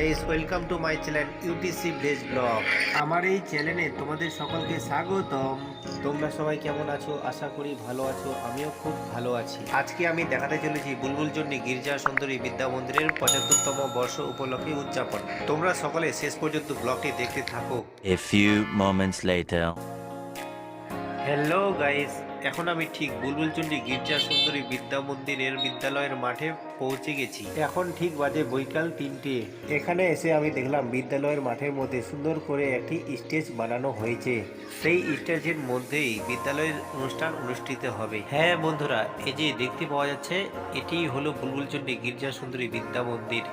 Guys welcome to my channel UTC village blog আমার এই চ্যানেলে তোমাদের সকলকে স্বাগতম। তোমরা সবাই কেমন আছো? আশা করি ভালো আছো আমিও খুব ভালো আছি। আজকে আমি দেখাতে চলেছি বুলবুল জন্য গির্জা সুন্দরী বিদ্যা মন্দিরের পঁচাত্তরতম বর্ষ উপলক্ষে উদযাপন। তোমরা সকলে শেষ পর্যন্ত ব্লগটি দেখতে থাকো। A few moments later. Hello guys এখন আমি ঠিক বুলবুলচন্ডী গির্জা সুন্দরী বিদ্যা মন্দিরের বিদ্যালয়ের মাঠে পৌঁছে গেছি। এখন ঠিক বাজে বৈকাল তিনটে। এখানে এসে আমি দেখলাম বিদ্যালয়ের মাঠের মধ্যে সুন্দর করে একটি স্টেজ বানানো হয়েছে। সেই স্টেজের মধ্যেই বিদ্যালয়ের অনুষ্ঠান অনুষ্ঠিত হবে। হ্যাঁ বন্ধুরা, এই যে দেখতে পাওয়া যাচ্ছে, এটি হলো বুলবুলচন্ডী গির্জা সুন্দরী বিদ্যা মন্দির।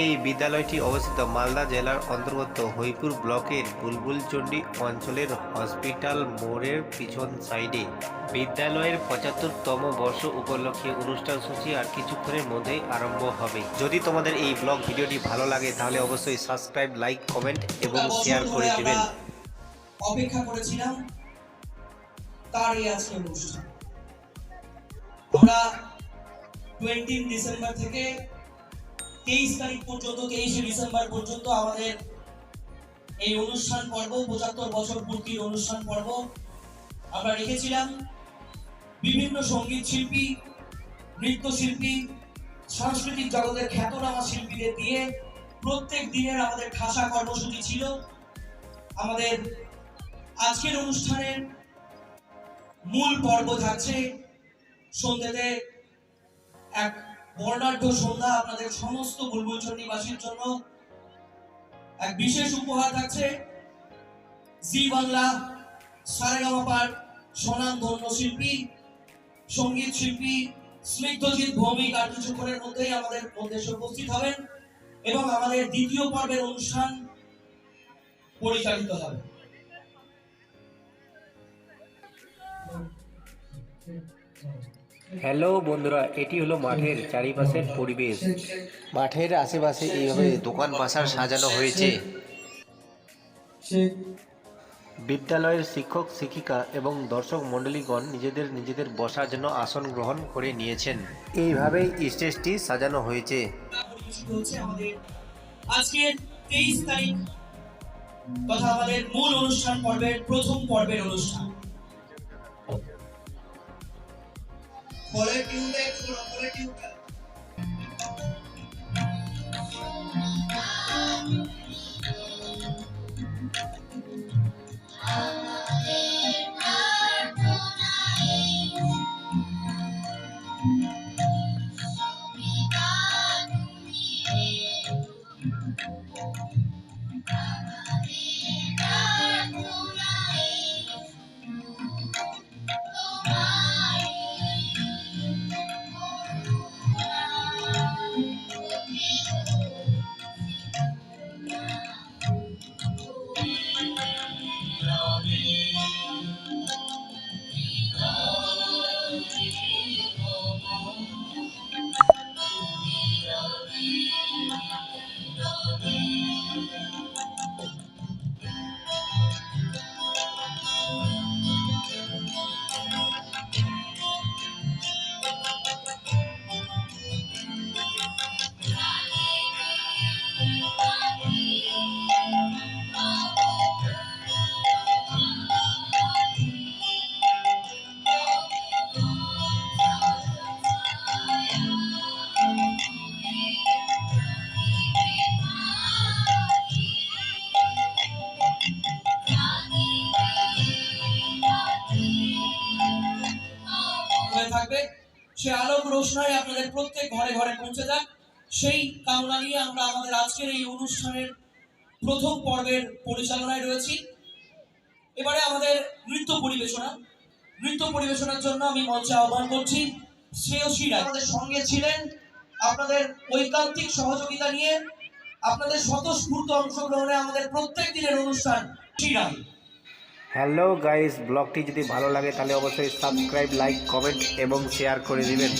এই বিদ্যালয়টি অবস্থিত মালদা জেলার অন্তর্গত হইপুর ব্লকের বুলবুলচন্ডী অঞ্চলের হসপিটাল মোড়ের পিছন সাইডে। বিদ্যালয়ের পঁচাত্তরতম বর্ষ উপলক্ষে অনুষ্ঠান সূচি আর কিছুক্ষণের মধ্যেই আরম্ভ হবে। যদি তোমাদের এই ব্লগ ভিডিওটি ভালো লাগে, তাহলে অবশ্যই সাবস্ক্রাইব, লাইক, কমেন্ট এবং শেয়ার করে দেবেন। অপেক্ষা করেছিলাম আজকে অনুষ্ঠান। আমরা টোয়েন্টি ডিসেম্বর থেকে তেইশ তারিখ পর্যন্ত, তেইশে ডিসেম্বর পর্যন্ত আমাদের এই অনুষ্ঠান পর্ব, পঁচাত্তর বছর পূর্তির অনুষ্ঠান পর্ব। আমরা রেখেছিলাম বিভিন্ন সংগীত শিল্পী, নৃত্যশিল্পী, সাংস্কৃতিক জগতের খ্যাতনামা শিল্পীদের দিয়ে প্রত্যেক দিনের আমাদের ঠাসা কর্মসূচি ছিল। আমাদের আজকের অনুষ্ঠানের মূল পর্ব থাকছে সন্ধ্যেতে এক বর্ণাঢ্য সন্ধ্যা আপনাদের সমস্ত বুলবুল চণ্ডীবাসীর জন্য এক বিশেষ উপহার থাকছে জি বাংলা সারেগামাপার সনাম ধন্য শিল্পী, সংগীত শিল্পী, স্নিগ্ধজিৎ ভৌমিক আর কিছুক্ষণের মধ্যেই আমাদের মধ্যে উপস্থিত হবেন এবং আমাদের দ্বিতীয় পর্বের অনুষ্ঠান পরিচালিত হবে। হ্যালো বন্ধুরা এটি হলো মাঠের চারিপাশের পরিবেশ। মাঠের আশেপাশে এইভাবে দোকান বাসার সাজানো হয়েছে। বিদ্যালয়ের শিক্ষক শিক্ষিকা এবং দর্শক মণ্ডলীগণ নিজেদের নিজেদের বসার জন্য আসন গ্রহণ করে নিয়েছেন। এইভাবেই স্টেজটি সাজানো হয়েছে। আজকের তেইশ তারিখ তথা আমাদের মূল অনুষ্ঠান পর্বের প্রথম পর্বের অনুষ্ঠান। পরের দেখো টিউনটা। সে আলোক রোশনাই আপনাদের প্রত্যেক ঘরে ঘরে পৌঁছে যাক, সেই কামনা নিয়ে আমরা আমাদের আজকের এই অনুষ্ঠানের প্রথম পর্বের পরিচালনায় রয়েছি। এবারে আমাদের নৃত্য পরিবেশনা। নৃত্য পরিবেশনার জন্য আমি মঞ্চে আহ্বান করছি শ্রেয়সী রায়। আমাদের সঙ্গে ছিলেন আপনাদের ঐকান্তিক সহযোগিতা নিয়ে আপনাদের স্বতঃস্ফূর্ত অংশগ্রহণে আমাদের প্রত্যেক দিনের অনুষ্ঠান শ্রীরাম হ্যালো গাইস, ব্লগটি যদি ভালো লাগে তাহলে অবশ্যই সাবস্ক্রাইব, লাইক, কমেন্ট এবং শেয়ার করে দিবেন।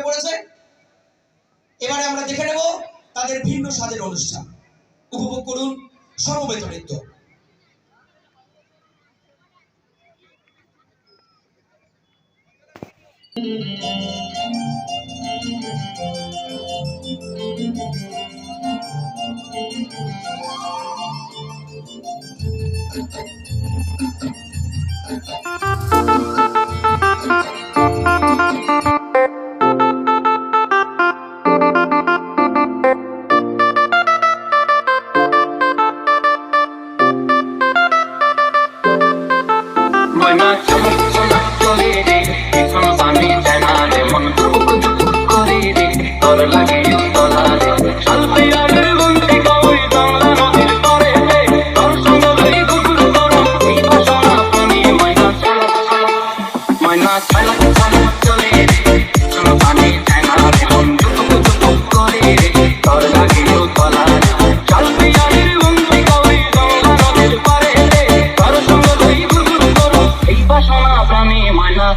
উপর পড়েছে এবারে আমরা দেখে নেব তাদের ভিন্ন স্বাদের অনুষ্ঠান। উপভোগ করুন সমবেত নৃত্য। ময়না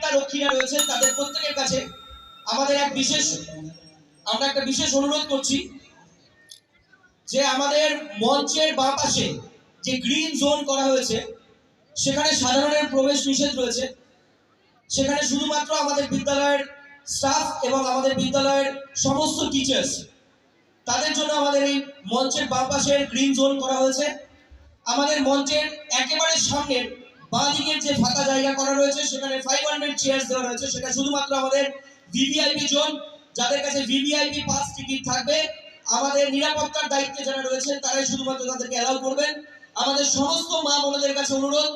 নিরাপত্তা রক্ষীরা রয়েছেন তাদের প্রত্যেকের কাছে। আমাদের এক বিশেষ, আমরা একটা বিশেষ অনুরোধ করছি যে আমাদের মঞ্চের বাঁ পাশে যে গ্রিন জোন করা হয়েছে, সেখানে সাধারণের প্রবেশ নিষেধ রয়েছে। সেখানে শুধুমাত্র আমাদের বিদ্যালয়ের স্টাফ এবং আমাদের বিদ্যালয়ের সমস্ত টিচার্স তাদের জন্য আমাদের এই মঞ্চের বাঁ পাশের গ্রিন জোন করা হয়েছে। আমাদের মঞ্চের একেবারে সামনের বাঁ দিকের যে ফাঁকা জায়গা করা রয়েছে, সেখানে ফাইভ হান্ড্রেড চেয়ার্স দেওয়া রয়েছে। সেটা শুধুমাত্র আমাদের ভিভিআইপি জোন যাদের কাছে ভিভিআইপি পাস টিকিট থাকবে, আমাদের নিরাপত্তার দায়িত্বে যারা রয়েছেন, তারাই শুধুমাত্র তাদেরকে অ্যালাউ করবেন। আমাদের সমস্ত মা বোনদের কাছে অনুরোধ,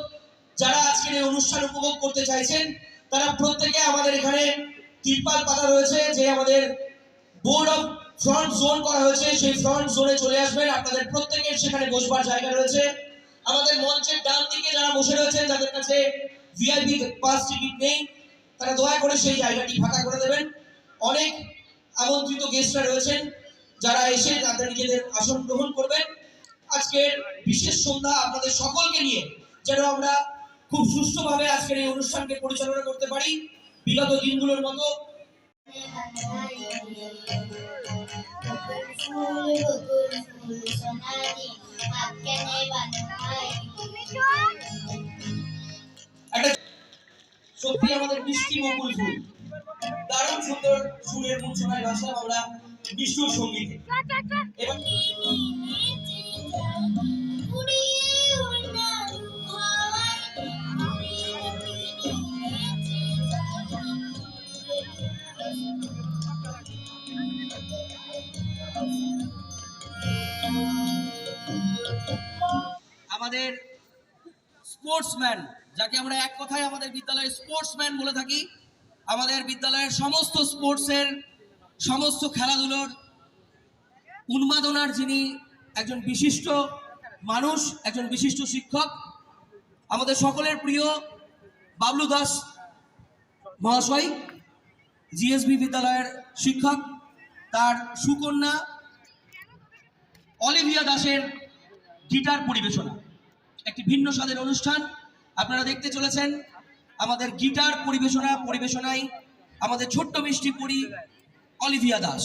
যারা আজকের এই অনুষ্ঠান উপভোগ করতে চাইছেন, তারা প্রত্যেকে আমাদের এখানে তিরপাল পাতা রয়েছে, যে আমাদের বোর্ড অফ ফ্রন্ট জোন করা হয়েছে। সেই ফ্রন্ট জোনে চলে আসবেন। আপনাদের প্রত্যেকের সেখানে বসবার জায়গা রয়েছে। আমাদের মঞ্চের ডান দিকে যারা বসে রয়েছেন, যাদের কাছে ভিআইপি পাস টিকিট নেই, তারা দয়া করে সেই জায়গাটি ফাঁকা করে দেবেন। অনেক আমন্ত্রিত গেস্টরা রয়েছেন, যারা এসে তাদের নিজেদের আসন গ্রহণ করবেন। আজকের বিশেষ সন্ধ্যা আপনাদের সকলকে নিয়ে যেন আমরা খুব সুষ্ঠুভাবে আজকের এই অনুষ্ঠানকে পরিচালনা করতে পারি। বিগত দিনগুলোর মতো ফুল বকুল সত্যি আমাদের মিষ্টি বকুল ফুল। দারুণ সুন্দর সুরের মূর্ছনায় ভাষা আমরা বিষ্ণুর সঙ্গীতে। এবং আমাদের স্পোর্টসম্যান যাকে আমরা এক কথায় আমাদের বিদ্যালয়ে স্পোর্টসম্যান বলে থাকি, আমাদের বিদ্যালয়ের সমস্ত স্পোর্টসের সমস্ত খেলাধুলোর উন্মাদনার যিনি একজন বিশিষ্ট মানুষ, একজন বিশিষ্ট শিক্ষক, আমাদের সকলের প্রিয় বাবলু দাস মহাশয় জিএসবি বিদ্যালয়ের শিক্ষক, তার সুকন্যা অলিভিয়া দাসের গিটার পরিবেশনা। একটি ভিন্ন স্বাদের অনুষ্ঠান। আপনারা দেখতে চলেছেন আমাদের গিটার পরিবেশনা, পরিবেশনায় আমাদের ছোট্ট মিষ্টি পরি, অলিভিয়া দাস।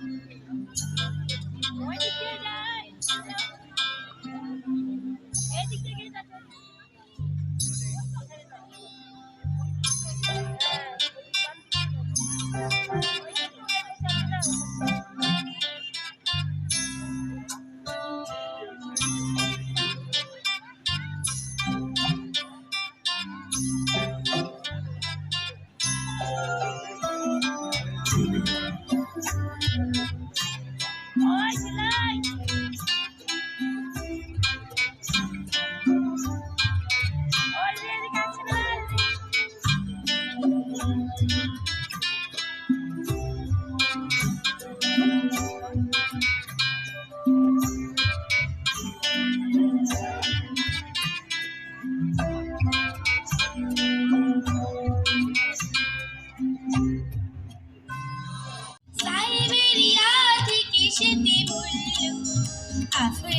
সাইবেরিয়া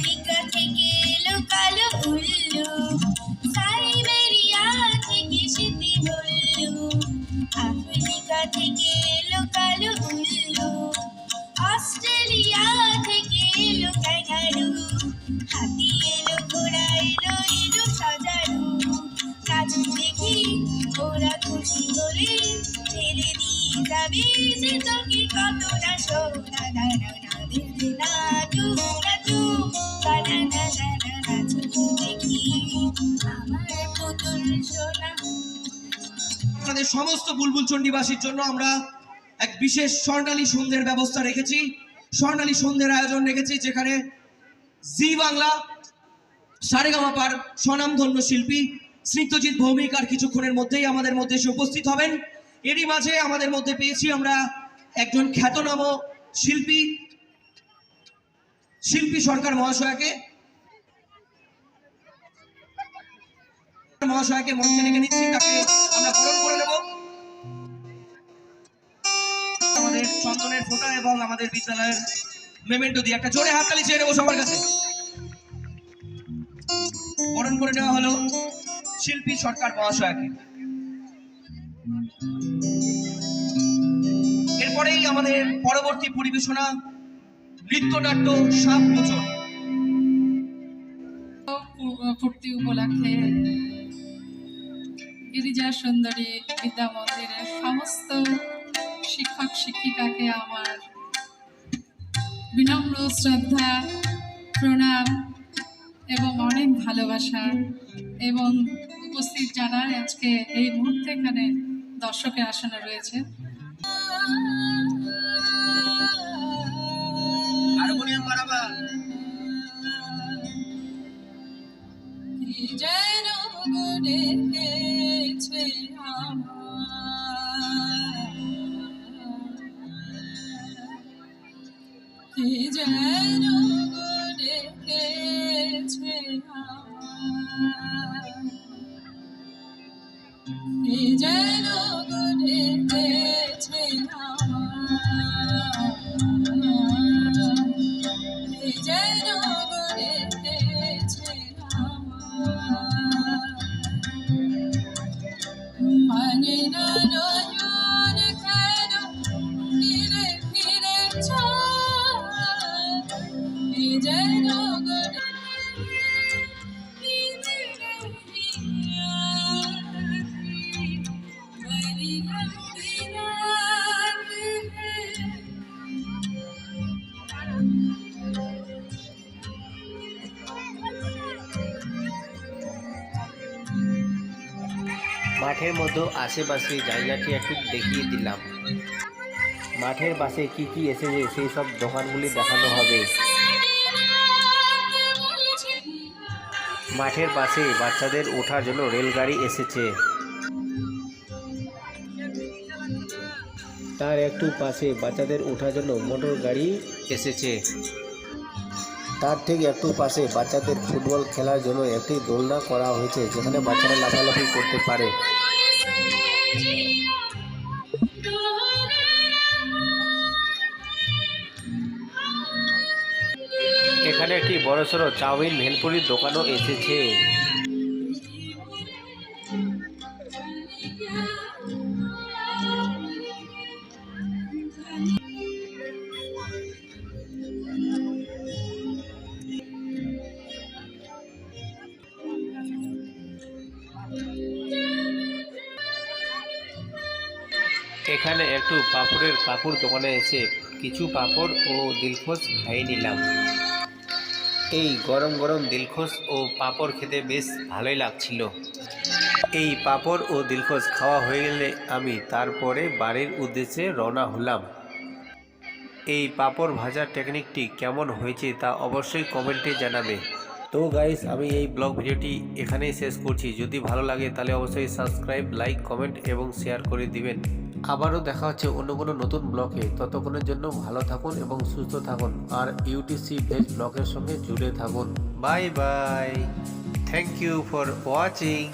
আফ্রিকা থেকে এলো কালো উল্লু সাইবেরিয়া থেকে সেটি বলল আফ্রিকা থেকে এলো কালো উল্লু অস্ট্রেলিয়া থেকে এলো ক্যাঙ্গারু হাতি এলো ঘোড়া এলো এলো সাজারু কাজ দেখি ওরা খুশি আপনাদের সমস্ত বুলবুল চণ্ডীবাসীর জন্য আমরা এক বিশেষ স্বর্ণালী সন্ধ্যের ব্যবস্থা রেখেছি। স্বর্ণালী সন্ধ্যের আয়োজন রেখেছি, যেখানে জি বাংলা সারেগামাপার স্বনামধন্য শিল্পী স্নিগ্ধজিৎ ভৌমিক আর কিছুক্ষণের মধ্যেই আমাদের মধ্যে এসে উপস্থিত হবেন। এরই মাঝে আমাদের মধ্যে পেয়েছি আমরা একজন খ্যাতনাম শিল্পী শিল্পী সরকার মহাশয়াকে। মহাশয়কে মঞ্চে ডেকে নিচ্ছি, তাকে আমরা বরণ করে নেব। আমাদের চন্দনের ফোঁটা এবং আমাদের বিদ্যালয়ের মেমেন্টো দিয়ে একটা জোরে হাততালি চেয়ে নেব সবার কাছে। বরণ করে নেওয়া হলো শিল্পী সরকার মহাশয়কে। এরপরেই আমাদের পরবর্তী পরিবেশনা নৃত্যনাট্য সাপ মোচন উপলক্ষে গিরিজা সুন্দরী বিদ্যা মন্দিরের সমস্ত শিক্ষক শিক্ষিকাকে আমার বিনম্র শ্রদ্ধা প্রণাম এবং অনেক ভালোবাসা এবং উপস্থিত যারা আজকে এই মুহূর্তে এখানে দর্শকের আসনে রয়েছে। হারমোনিয়াম কি যেন মাঠের মধ্যে আশেপাশে জায়গাটি একটু দেখিয়ে দিলাম। মাঠের পাশে কি কি এসেছে, সেই সব দোকানগুলি দেখানো হবে। মাঠের পাশে বাচ্চাদের ওঠার জন্য রেলগাড়ি এসেছে। তার একটু পাশে বাচ্চাদের ওঠার জন্য মোটর গাড়ি এসেছে। তার ঠিক একটু পাশে বাচ্চাদের ফুটবল খেলার জন্য একটি দোলনা করা হয়েছে, যেখানে বাচ্চারা লাফালাফি করতে পারে। এখানে একটি বড়সড় চাউমিন ভেলপুরির দোকানও এসেছে। এখানে একটু পাপড়ের কাপড় দোকানে এসে কিছু পাপড় ও দিলখোশ খাইয়ে নিলাম। এই গরম গরম দিলখোশ ও পাপড় খেতে বেশ ভালোই লাগছিল। এই পাপড় ও দিলখোশ খাওয়া হয়ে গেলে আমি তারপরে বাড়ির উদ্দেশ্যে রওনা হলাম। এই পাপড় ভাজার টেকনিকটি কেমন হয়েছে তা অবশ্যই কমেন্টে জানাবে। তো গাইস আমি এই ব্লগ ভিডিওটি এখানেই শেষ করছি। যদি ভালো লাগে তাহলে অবশ্যই সাবস্ক্রাইব লাইক কমেন্ট এবং শেয়ার করে দিবেন। আবারও দেখা হচ্ছে অন্য কোনো নতুন ব্লকে। ততক্ষণের জন্য ভালো থাকুন এবং সুস্থ থাকুন আর ইউটিসি ভেজ ব্লকের সঙ্গে জুড়ে থাকুন। Bye bye. Thank you for watching